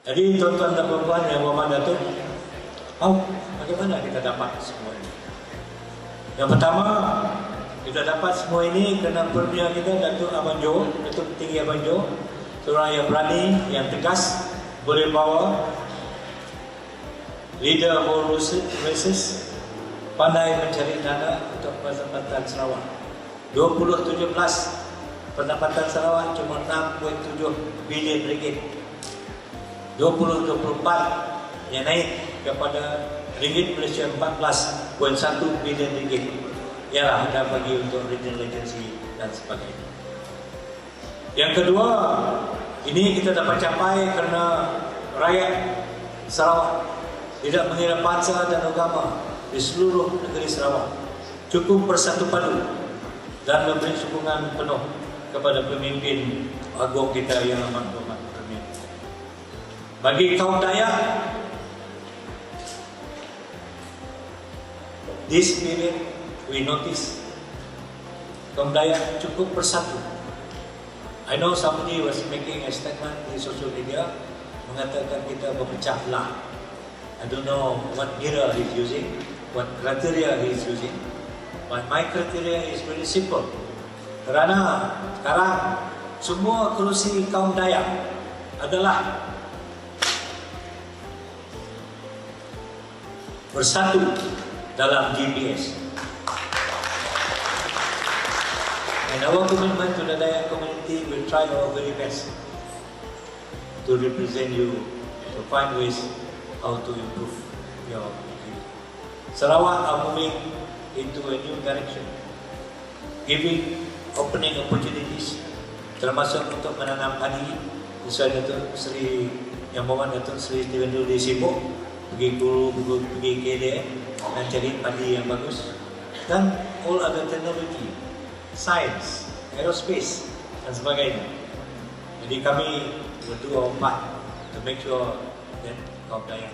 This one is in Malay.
Jadi tuan-tuan dan puan-puan yang berhormat Datuk, oh, bagaimana kita dapat semua ini? Yang pertama, kita dapat semua ini kerana pernah kita Datuk Abang Jo, Datuk Tinggi Abang Jo, seorang yang berani, yang tegas, boleh bawa, leader more races, pandai mencari dana untuk pendapatan Sarawak. 2017 pendapatan Sarawak cuma 6.7 bilion ringgit. 2024 yang naik kepada ringgit Malaysia 14.1 bilion ringgit. Ialah ada bagi untuk regional agency dan sebagainya. Yang kedua, ini kita dapat capai kerana rakyat Sarawak tidak mengira bangsa dan agama di seluruh negeri Sarawak cukup bersatu padu dan memberi sokongan penuh kepada pemimpin agung kita yang amat Premier. Bagi kaum Dayak, this period we notice kaum Dayak cukup bersatu. I know somebody was making a statement di social media mengatakan kita berpecah belah. I don't know what mirror he's using, what criteria he's using. But my criteria is very simple. Kerana sekarang semua kerusi kaum Dayak adalah bersatu dalam GPS. And our commitment to the Dayak community will try our very best to represent you, to find ways how to improve your community. Sarawak are moving into a new direction, giving opening opportunities, termasuk untuk menanam padi. Sesuai Datuk Seri yang berhormat Datuk Seri Steven Dudi sibuk pergi guru, pergi KDN dan cari padi yang bagus dan all other technology, science, aerospace dan sebagainya. Jadi kami our part to make sure that kaum Dayak